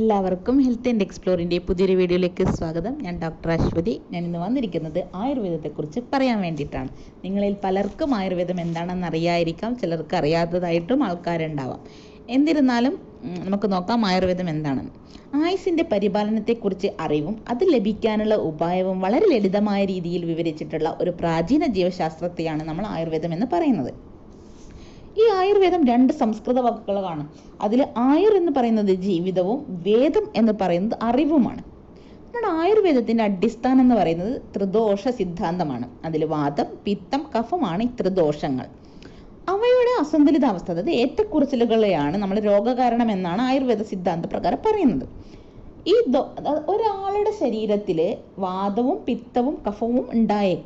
എല്ലാവർക്കും health and എക്സ്പ്ലോറിന്റെ പുതിയൊരു വീഡിയോയിലേക്ക് സ്വാഗതം. ഞാൻ ഡോക്ടർ അശ്വതി. ഞാൻ ഇന്ന് വന്നിരിക്കുന്നത് ആയുർവേദത്തെക്കുറിച്ച് പറയാൻ വേണ്ടിയിട്ടാണ്. നിങ്ങളിൽ പലർക്കും ആയുർവേദം എന്താണെന്ന് അറിയായിരിക്കാം ചിലർക്ക് അറിയാത്തതായിട്ടും ആൾക്കാരുണ്ടാവാം. എന്നിരുന്നാലും നമുക്ക് നോക്കാം ആയുർവേദം എന്താണെന്ന്. ആയുസിന്റെ പരിപാലനത്തെക്കുറിച്ച് അറിവും അത് ലഭിക്കാനുള്ള ഉപായവും വളരെ ലളിതമായ രീതിയിൽ വിവരിച്ചിട്ടുള്ള ഒരു പ്രാചീന ജീവശാസ്ത്രത്തെയാണ് നമ്മൾ ആയുർവേദം എന്ന് പറയുന്നത്. ഈ ആയുർവേദം രണ്ട് സംസ്കൃത വാക്കുകളാണ് അതിൽ ആയുർ എന്ന് പറയുന്നത് ജീവിതവും വേദം എന്ന് പറയുന്നത് അറിവുമാണ്. നമ്മുടെ ആയുർവേദത്തിന്റെ അടിസ്ഥാനം എന്ന് പറയുന്നത് ത്രിദോഷ സിദ്ധാന്തമാണ്. അതിൽ വാദം പിത്തം കഫമാണ് ഈ ത്രിദോഷങ്ങൾ. അവയുടെ അസന്തുലിതാവസ്ഥ അതായത് ഏറ്റക്കുറച്ചിലുകളെയാണ് നമ്മൾ രോഗകാരണം എന്നാണ് ആയുർവേദ സിദ്ധാന്ത പ്രകാരം പറയുന്നത്. ഈ ഒരാളുടെ ശരീരത്തിൽ വാദവും പിത്തവും കഫവും ഉണ്ടായേ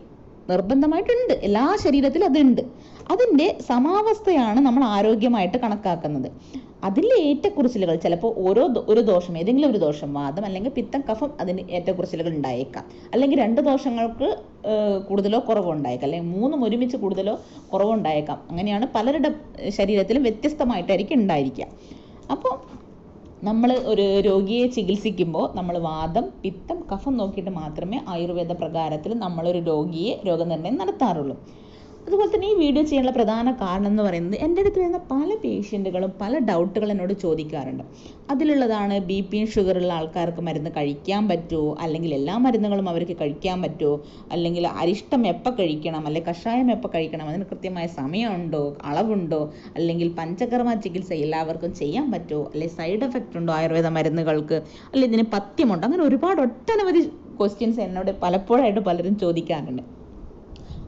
നിർബന്ധമായിട്ടുണ്ട്. എല്ലാ ശരീരത്തിലും അതുണ്ട്. അതിന്റെ സമാവസ്ഥയാണ് നമ്മൾ ആരോഗ്യമായിട്ട് കണക്കാക്കുന്നത്. അതിലെ ഏറ്റക്കുറിച്ചിലുകൾ ചിലപ്പോൾ ഓരോ ഒരു ദോഷം ഏതെങ്കിലും ഒരു ദോഷം വാദം അല്ലെങ്കിൽ പിത്തം കഫം അതിന് ഏറ്റക്കുറിച്ചിലുകൾ ഉണ്ടായേക്കാം. അല്ലെങ്കിൽ രണ്ട് ദോഷങ്ങൾക്ക് കൂടുതലോ കുറവോ ഉണ്ടായേക്കാം. അല്ലെങ്കിൽ മൂന്നും ഒരുമിച്ച് കൂടുതലോ കുറവോ ഉണ്ടായേക്കാം. അങ്ങനെയാണ് പലരുടെ ശരീരത്തിലും വ്യത്യസ്തമായിട്ടായിരിക്കും ഉണ്ടായിരിക്കുക. അപ്പോൾ നമ്മൾ ഒരു രോഗിയെ ചികിത്സിക്കുമ്പോൾ നമ്മൾ വാദം പിത്തം കഫം നോക്കിയിട്ട് മാത്രമേ ആയുർവേദ പ്രകാരത്തിൽ നമ്മളൊരു രോഗിയെ രോഗനിർണയം നടത്താറുള്ളൂ. അതുപോലെ തന്നെ ഈ വീഡിയോ ചെയ്യാനുള്ള പ്രധാന കാരണം എന്ന് പറയുന്നത് എന്റെ അടുത്ത് വരുന്ന പല പേഷ്യന്റുകളും പല ഡൗട്ടുകൾ എന്നോട് ചോദിക്കാറുണ്ട്. അതിലുള്ളതാണ് ബി പിയും ഷുഗറുള്ള ആൾക്കാർക്ക് മരുന്ന് കഴിക്കാൻ പറ്റുമോ? അല്ലെങ്കിൽ എല്ലാ മരുന്നുകളും അവർക്ക് കഴിക്കാൻ പറ്റുമോ? അല്ലെങ്കിൽ അരിഷ്ടം എപ്പോൾ കഴിക്കണം? അല്ലെങ്കിൽ കഷായം എപ്പോൾ കഴിക്കണം? അതിന് കൃത്യമായ സമയമുണ്ടോ? അളവുണ്ടോ? അല്ലെങ്കിൽ പഞ്ചകർമ്മ ചികിത്സ എല്ലാവർക്കും ചെയ്യാൻ പറ്റുമോ? അല്ലെങ്കിൽ സൈഡ് എഫക്റ്റ് ഉണ്ടോ ആയുർവേദ മരുന്നുകൾക്ക്? അല്ലെങ്കിൽ ഇതിന് പഥ്യമുണ്ടോ? അങ്ങനെ ഒരുപാട് ഒട്ടനവധി ക്വസ്റ്റ്യൻസ് എന്നോട് പലപ്പോഴായിട്ട് പലരും ചോദിക്കാറുണ്ട്.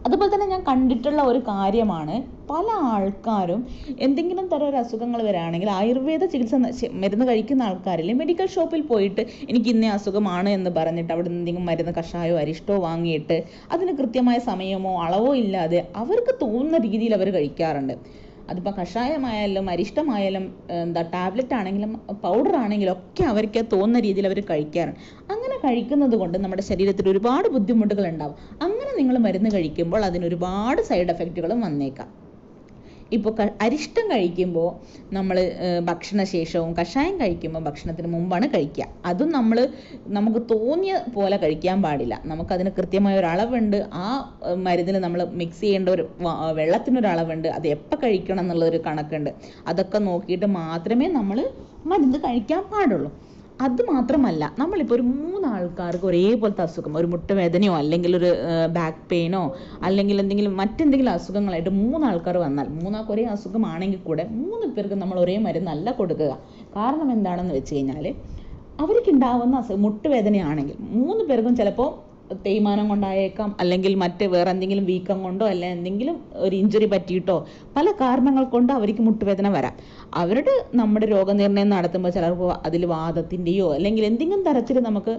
അതുപോലെ തന്നെ ഞാൻ കണ്ടിട്ടുള്ള ഒരു കാര്യമാണ്. പല ആൾക്കാരും എന്തെങ്കിലും തരം ഒരു അസുഖങ്ങൾ വരാണെങ്കിൽ ആയുർവേദ ചികിത്സ മരുന്ന് കഴിക്കുന്ന ആൾക്കാരിൽ മെഡിക്കൽ ഷോപ്പിൽ പോയിട്ട് എനിക്ക് ഇന്ന അസുഖമാണ് എന്ന് പറഞ്ഞിട്ട് അവിടെ എന്തെങ്കിലും മരുന്ന് കഷായോ അരിഷ്ടോ വാങ്ങിയിട്ട് അതിന് കൃത്യമായ സമയമോ അളവോ ഇല്ലാതെ അവർക്ക് തോന്നുന്ന രീതിയിൽ അവർ കഴിക്കാറുണ്ട്. അതിപ്പോൾ കഷായമായാലും അരിഷ്ടമായാലും എന്താ ടാബ്ലറ്റ് ആണെങ്കിലും പൗഡർ ആണെങ്കിലും ഒക്കെ അവർക്ക് തോന്നുന്ന രീതിയിൽ അവർ കഴിക്കാറുണ്ട് അങ്ങനെ കഴിക്കുന്നത് കൊണ്ട് നമ്മുടെ ശരീരത്തിൽ ഒരുപാട് ബുദ്ധിമുട്ടുകൾ ഉണ്ടാവും. അങ്ങനെ നിങ്ങൾ മരുന്ന് കഴിക്കുമ്പോൾ അതിന് ഒരുപാട് സൈഡ് എഫക്റ്റുകളും വന്നേക്കാം. ഇപ്പോൾ അരിഷ്ടം കഴിക്കുമ്പോൾ നമ്മൾ ഭക്ഷണശേഷവും കഷായം കഴിക്കുമ്പോൾ ഭക്ഷണത്തിന് മുമ്പാണ് കഴിക്കുക അതും നമ്മൾ നമുക്ക് തോന്നിയ പോലെ കഴിക്കാൻ പാടില്ല. നമുക്കതിന് കൃത്യമായ ഒരു അളവുണ്ട്. ആ മരുന്നിൽ നമ്മൾ മിക്സ് ചെയ്യേണ്ട ഒരു വെള്ളത്തിനൊരു അളവുണ്ട്. അത് എപ്പോൾ കഴിക്കണം എന്നുള്ളൊരു കണക്കുണ്ട്. അതൊക്കെ നോക്കിയിട്ട് മാത്രമേ നമ്മൾ മരുന്ന് കഴിക്കാൻ പാടുള്ളൂ. അത് മാത്രമല്ല നമ്മളിപ്പോൾ ഒരു മൂന്നാൾക്കാർക്ക് ഒരേപോലത്തെ അസുഖം ഒരു മുട്ടുവേദനയോ അല്ലെങ്കിൽ ഒരു ബാക്ക് പെയിനോ അല്ലെങ്കിൽ എന്തെങ്കിലും മറ്റെന്തെങ്കിലും അസുഖങ്ങളായിട്ട് മൂന്നാൾക്കാർ വന്നാൽ മൂന്നാൾക്ക് ഒരേ അസുഖമാണെങ്കിൽ കൂടെ മൂന്ന് പേർക്ക് നമ്മൾ ഒരേ മരുന്നല്ല കൊടുക്കുക. കാരണം എന്താണെന്ന് വെച്ച് കഴിഞ്ഞാൽ അവർക്ക് ഉണ്ടാവുന്ന അസുഖം മുട്ടുവേദനയാണെങ്കിൽ മൂന്ന് പേർക്കും ചിലപ്പോൾ തേയ്മാനം കൊണ്ടായേക്കാം അല്ലെങ്കിൽ മറ്റ് വേറെ എന്തെങ്കിലും വീക്കം കൊണ്ടോ അല്ലെ എന്തെങ്കിലും ഒരു ഇഞ്ചുറി പറ്റിയിട്ടോ പല കാരണങ്ങൾ കൊണ്ട് അവർക്ക് മുട്ടുവേദന വരാം. അവരുടെ നമ്മുടെ രോഗനിർണയം നടത്തുമ്പോൾ ചിലപ്പോൾ അതിൽ വാദത്തിന്റെയോ അല്ലെങ്കിൽ എന്തെങ്കിലും തരത്തിൽ നമുക്ക്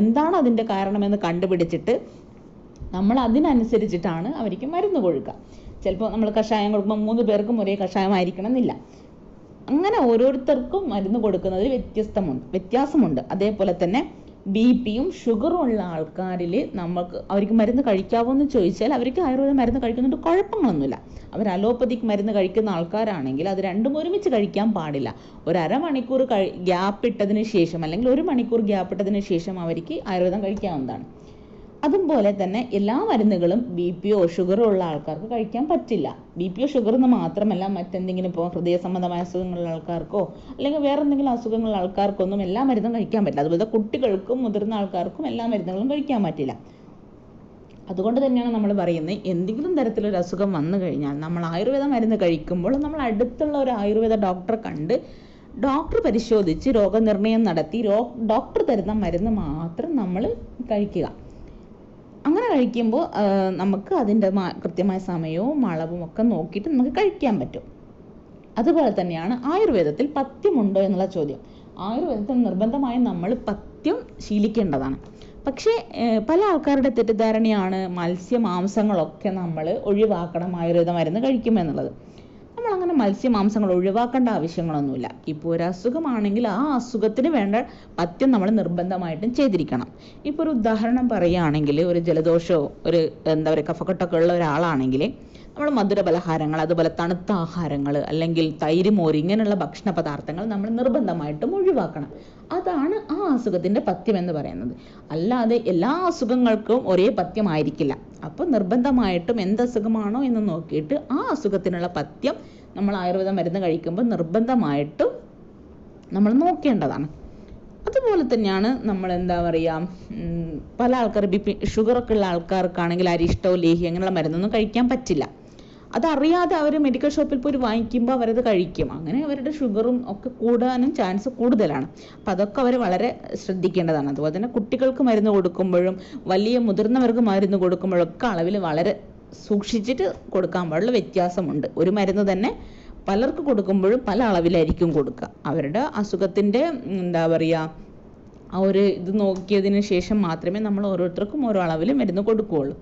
എന്താണ് അതിന്റെ കാരണമെന്ന് കണ്ടുപിടിച്ചിട്ട് നമ്മൾ അതിനനുസരിച്ചിട്ടാണ് അവർക്ക് മരുന്ന് കൊടുക്കുക. ചിലപ്പോൾ നമ്മൾ കഷായം കൊടുക്കുമ്പോൾ മൂന്ന് പേർക്കും ഒരേ കഷായമായിരിക്കണം എന്നില്ല അങ്ങനെ ഓരോരുത്തർക്കും മരുന്ന് കൊടുക്കുന്നതിൽ വ്യത്യസ്തമുണ്ട് വ്യത്യാസമുണ്ട്. അതേപോലെ തന്നെ ബി പിയും ഷുഗറും ഉള്ള ആൾക്കാരിൽ നമുക്ക് അവർക്ക് മരുന്ന് കഴിക്കാവോ എന്ന് ചോദിച്ചാൽ അവർക്ക് ആയുർവേദ മരുന്ന് കഴിക്കുന്നുണ്ട്. കുഴപ്പങ്ങളൊന്നുമില്ല. അവർ അലോപ്പതിക് മരുന്ന് കഴിക്കുന്ന ആൾക്കാരാണെങ്കിൽ അത് രണ്ടും ഒരുമിച്ച് കഴിക്കാൻ പാടില്ല. ഒരു അരമണിക്കൂർ കഴി ഗ്യാപ്പ് ഇട്ടതിന് ശേഷം അല്ലെങ്കിൽ ഒരു മണിക്കൂർ ഗ്യാപ്പ് ഇട്ടതിന് ശേഷം അവർക്ക് ആയുർവേദം കഴിക്കാവുന്നതാണ്. അതുപോലെ തന്നെ എല്ലാ മരുന്നുകളും ബി പി ഒ ഷുഗറോ ഉള്ള ആൾക്കാർക്ക് കഴിക്കാൻ പറ്റില്ല. ബി പിയോ ഷുഗർ എന്ന് മാത്രമല്ല മറ്റെന്തെങ്കിലും ഇപ്പോൾ ഹൃദയ സംബന്ധമായ അസുഖങ്ങളുള്ള ആൾക്കാർക്കോ അല്ലെങ്കിൽ വേറെ എന്തെങ്കിലും അസുഖങ്ങളുള്ള ആൾക്കാർക്കൊന്നും എല്ലാ മരുന്നും കഴിക്കാൻ പറ്റില്ല. അതുപോലെ കുട്ടികൾക്കും മുതിർന്ന ആൾക്കാർക്കും എല്ലാ മരുന്നുകളും കഴിക്കാൻ പറ്റില്ല. അതുകൊണ്ട് തന്നെയാണ് നമ്മൾ പറയുന്നത് എന്തെങ്കിലും തരത്തിലൊരു അസുഖം വന്നു കഴിഞ്ഞാൽ നമ്മൾ ആയുർവേദ മരുന്ന് കഴിക്കുമ്പോൾ നമ്മൾ അടുത്തുള്ള ഒരു ആയുർവേദ ഡോക്ടറെ കണ്ട് ഡോക്ടർ പരിശോധിച്ച് രോഗനിർണയം നടത്തി ഡോക്ടർ തരുന്ന മരുന്ന് മാത്രം നമ്മൾ കഴിക്കുക. അങ്ങനെ കഴിക്കുമ്പോൾ നമുക്ക് അതിന്റെ കൃത്യമായ സമയവും അളവും ഒക്കെ നോക്കിയിട്ട് നമുക്ക് കഴിക്കാൻ പറ്റും. അതുപോലെ തന്നെയാണ് ആയുർവേദത്തിൽ പഥ്യമുണ്ടോ എന്നുള്ള ചോദ്യം. ആയുർവേദത്തിൽ നിർബന്ധമായും നമ്മൾ പഥ്യം ശീലിക്കേണ്ടതാണ്. പക്ഷേ പല ആൾക്കാരുടെ തെറ്റിദ്ധാരണയാണ് മത്സ്യ മാംസങ്ങളൊക്കെ നമ്മൾ ഒഴിവാക്കണം ആയുർവേദ മരുന്ന് കഴിക്കുമ്പോൾ എന്നുള്ളത് അങ്ങനെ മത്സ്യമാംസങ്ങൾ ഒഴിവാക്കേണ്ട ആവശ്യങ്ങളൊന്നുമില്ല. ഇപ്പോൾ ഒരു അസുഖമാണെങ്കിൽ ആ അസുഖത്തിന് വേണ്ട പഥ്യം നമ്മൾ നിർബന്ധമായിട്ടും ചെയ്തിരിക്കണം. ഇപ്പോൾ ഒരു ഉദാഹരണം പറയുകയാണെങ്കിൽ ഒരു ജലദോഷമോ ഒരു എന്താ പറയുക കഫക്കെട്ടൊക്കെ ഉള്ള ഒരാളാണെങ്കിൽ നമ്മൾ മധുര പലഹാരങ്ങൾ അതുപോലെ തണുത്ത ആഹാരങ്ങൾ അല്ലെങ്കിൽ തൈര് മോര് ഇങ്ങനെയുള്ള ഭക്ഷണ പദാർത്ഥങ്ങൾ നമ്മൾ നിർബന്ധമായിട്ടും ഒഴിവാക്കണം. അതാണ് ആ അസുഖത്തിന്റെ പഥ്യം എന്ന് പറയുന്നത്. അല്ലാതെ എല്ലാ അസുഖങ്ങൾക്കും ഒരേ പഥ്യമായിരിക്കില്ല. അപ്പോൾ നിർബന്ധമായിട്ടും എന്ത് അസുഖമാണോ എന്ന് നോക്കിയിട്ട് ആ അസുഖത്തിനുള്ള പഥ്യം നമ്മൾ ആയുർവേദ മരുന്ന് കഴിക്കുമ്പോൾ നിർബന്ധമായിട്ടും നമ്മൾ നോക്കേണ്ടതാണ്. അതുപോലെ തന്നെയാണ് നമ്മൾ എന്താ പറയുക പല ആൾക്കാർ ബി പി ഷുഗറൊക്കെ ഉള്ള ആൾക്കാർക്കാണെങ്കിൽ അരിഷ്ടോ ലേഹി അങ്ങനെയുള്ള മരുന്നൊന്നും കഴിക്കാൻ പറ്റില്ല. അതറിയാതെ അവർ മെഡിക്കൽ ഷോപ്പിൽ പോയി വാങ്ങിക്കുമ്പോൾ അവരത് കഴിക്കും. അങ്ങനെ അവരുടെ ഷുഗറും ഒക്കെ കൂടാനും ചാൻസ് കൂടുതലാണ്. അപ്പം അതൊക്കെ അവർ വളരെ ശ്രദ്ധിക്കേണ്ടതാണ്. അതുപോലെ തന്നെ കുട്ടികൾക്ക് മരുന്ന് കൊടുക്കുമ്പോഴും വലിയ മുതിർന്നവർക്ക് മരുന്ന് കൊടുക്കുമ്പോഴൊക്കെ അളവിൽ വളരെ സൂക്ഷിച്ചിട്ട് കൊടുക്കാൻ പാടുള്ള വ്യത്യാസമുണ്ട്. ഒരു മരുന്ന് തന്നെ പലർക്ക് കൊടുക്കുമ്പോഴും പല അളവിലായിരിക്കും കൊടുക്കുക. അവരുടെ അസുഖത്തിന്റെ എന്താ പറയുക ആ ഒരു ഇത് നോക്കിയതിന് ശേഷം മാത്രമേ നമ്മൾ ഓരോരുത്തർക്കും ഓരോ അളവിൽ മരുന്ന് കൊടുക്കുകയുള്ളൂ.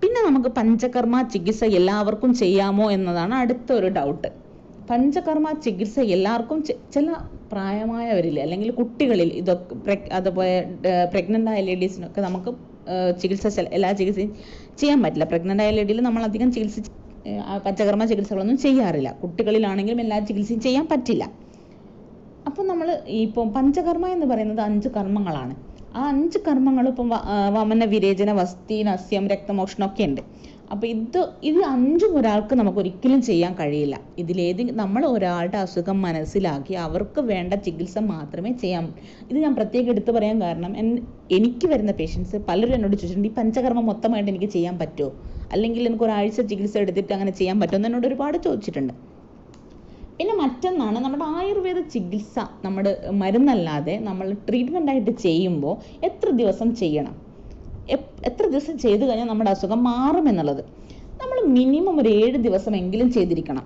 പിന്നെ നമുക്ക് പഞ്ചകർമ്മ ചികിത്സ എല്ലാവർക്കും ചെയ്യാമോ എന്നതാണ് അടുത്ത ഒരു ഡൗട്ട് പഞ്ചകർമ്മ ചികിത്സ എല്ലാവർക്കും ചില പ്രായമായവരിൽ അല്ലെങ്കിൽ കുട്ടികളിൽ ഇതൊക്കെ അതുപോലെ പ്രഗ്നന്റ് ആയ ലേഡീസിനൊക്കെ നമുക്ക് ചികിത്സ എല്ലാ ചികിത്സയും ചെയ്യാൻ പറ്റില്ല. പ്രഗ്നന്റ് ആയ ലേഡിയിൽ നമ്മൾ അധികം ചികിത്സ പഞ്ചകർമ്മ ചികിത്സകളൊന്നും ചെയ്യാറില്ല. കുട്ടികളിലാണെങ്കിലും എല്ലാ ചികിത്സയും ചെയ്യാൻ പറ്റില്ല. അപ്പം നമ്മൾ ഇപ്പം പഞ്ചകർമ്മ എന്ന് പറയുന്നത് അഞ്ച് കർമ്മങ്ങളാണ്. ആ അഞ്ച് കർമ്മങ്ങൾ ഇപ്പം വമന വിരേചന വസ്തി നസ്യം രക്തമോഷണം ഒക്കെ ഉണ്ട്. അപ്പോൾ ഇത് ഇത് അഞ്ചും ഒരാൾക്ക് നമുക്ക് ഒരിക്കലും ചെയ്യാൻ കഴിയില്ല. ഇതിലേത് നമ്മൾ ഒരാളുടെ അസുഖം മനസ്സിലാക്കി അവർക്ക് വേണ്ട ചികിത്സ മാത്രമേ ചെയ്യാൻ ഇത് ഞാൻ പ്രത്യേകം എടുത്തു പറയാൻ കാരണം എനിക്ക് വരുന്ന പേഷ്യൻസ് പലരും എന്നോട് ചോദിച്ചിട്ടുണ്ട് ഈ പഞ്ചകർമ്മം മൊത്തമായിട്ട് എനിക്ക് ചെയ്യാൻ പറ്റുമോ? അല്ലെങ്കിൽ എനിക്ക് ഒരാഴ്ച ചികിത്സ എടുത്തിട്ട് അങ്ങനെ ചെയ്യാൻ പറ്റുമോ? എന്ന് എന്നോട് ഒരുപാട് ചോദിച്ചിട്ടുണ്ട്. പിന്നെ മറ്റൊന്നാണ് നമ്മുടെ ആയുർവേദ ചികിത്സ നമ്മുടെ മരുന്നല്ലാതെ നമ്മൾ ട്രീറ്റ്മെന്റ് ആയിട്ട് ചെയ്യുമ്പോൾ എത്ര ദിവസം ചെയ്യണം? എത്ര ദിവസം ചെയ്തു കഴിഞ്ഞാൽ നമ്മുടെ അസുഖം മാറുമെന്നുള്ളത് നമ്മൾ മിനിമം ഒരു ഏഴ് ദിവസമെങ്കിലും ചെയ്തിരിക്കണം.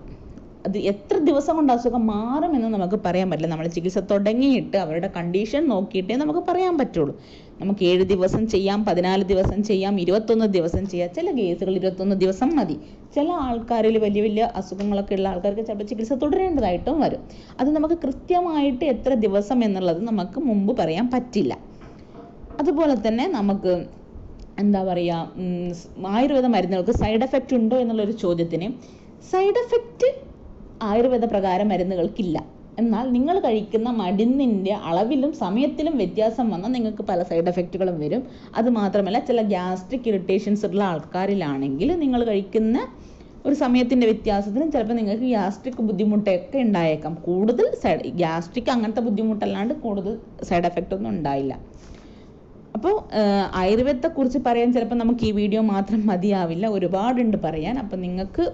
അത് എത്ര ദിവസം കൊണ്ട് അസുഖം മാറുമെന്ന് നമുക്ക് പറയാൻ പറ്റില്ല. നമ്മൾ ചികിത്സ തുടങ്ങിയിട്ട് അവരുടെ കണ്ടീഷൻ നോക്കിയിട്ടേ നമുക്ക് പറയാൻ പറ്റുള്ളൂ. നമുക്ക് ഏഴ് ദിവസം ചെയ്യാം പതിനാല് ദിവസം ചെയ്യാം ഇരുപത്തൊന്ന് ദിവസം ചെയ്യാം. ചില കേസുകൾ ഇരുപത്തൊന്ന് ദിവസം മതി. ചില ആൾക്കാരിൽ വലിയ വലിയ അസുഖങ്ങളൊക്കെ ഉള്ള ആൾക്കാർക്ക് ചിലപ്പോൾ ചികിത്സ തുടരേണ്ടതായിട്ടും വരും. അത് നമുക്ക് കൃത്യമായിട്ട് എത്ര ദിവസം എന്നുള്ളത് നമുക്ക് മുമ്പ് പറയാൻ പറ്റില്ല. അതുപോലെ തന്നെ നമുക്ക് എന്താ പറയുക ആയുർവേദ മരുന്നുകൾക്ക് സൈഡ് എഫക്റ്റ് ഉണ്ടോ എന്നുള്ളൊരു ചോദ്യത്തിന് സൈഡ് എഫക്റ്റ് ആയുർവേദ പ്രകാരം മരുന്നുകൾക്കില്ല. എന്നാൽ നിങ്ങൾ കഴിക്കുന്ന മരുന്നിന്റെ അളവിലും സമയത്തിലും വ്യത്യാസം വന്നാൽ നിങ്ങൾക്ക് പല സൈഡ് എഫക്റ്റുകളും വരും. അത് മാത്രമല്ല ചില ഗ്യാസ്ട്രിക് ഇറിറ്റേഷൻസ് ഉള്ള ആൾക്കാരിലാണെങ്കിൽ നിങ്ങൾ കഴിക്കുന്ന ഒരു സമയത്തിന്റെ വ്യത്യാസത്തിന് ചിലപ്പോൾ നിങ്ങൾക്ക് ഗ്യാസ്ട്രിക് ബുദ്ധിമുട്ടൊക്കെ ഉണ്ടായേക്കാം. കൂടുതൽ സൈഡ് ഗ്യാസ്ട്രിക് അങ്ങനത്തെ ബുദ്ധിമുട്ടല്ലാണ്ട് കൂടുതൽ സൈഡ് എഫക്റ്റ് ഒന്നും ഉണ്ടായില്ല. അപ്പോൾ ആയുർവേദത്തെക്കുറിച്ച് പറയാൻ ചിലപ്പോൾ നമുക്ക് ഈ വീഡിയോ മാത്രം മതിയാവില്ല. ഒരുപാടുണ്ട് പറയാൻ. അപ്പം നിങ്ങൾക്ക്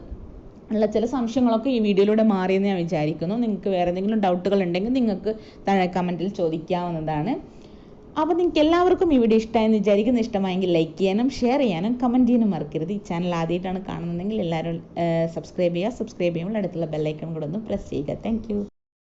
ഉള്ള ചില സംശയങ്ങളൊക്കെ ഈ വീഡിയോയിലൂടെ മാറിയെന്ന് ഞാൻ വിചാരിക്കുന്നു. നിങ്ങൾക്ക് വേറെ എന്തെങ്കിലും ഡൗട്ടുകൾ ഉണ്ടെങ്കിൽ നിങ്ങൾക്ക് താഴെ കമന്റിൽ ചോദിക്കാവുന്നതാണ്. അപ്പോൾ നിങ്ങൾക്ക് എല്ലാവർക്കും ഈ വീഡിയോ ഇഷ്ടമായെന്ന് വിചാരിക്കുന്നു. ഇഷ്ടമായെങ്കിൽ ലൈക്ക് ചെയ്യാനും ഷെയർ ചെയ്യാനും കമന്റ് ചെയ്യാനും മറക്കരുത്. ഈ ചാനൽ ആദ്യമായിട്ടാണ് കാണുന്നതെങ്കിൽ എല്ലാവരും സബ്സ്ക്രൈബ് ചെയ്യുക. സബ്സ്ക്രൈബ് ചെയ്യുമ്പോൾ അടുത്തുള്ള ബെല്ലൈക്കൺ കൂടെ ഒന്ന് പ്രസ് ചെയ്യുക. താങ്ക്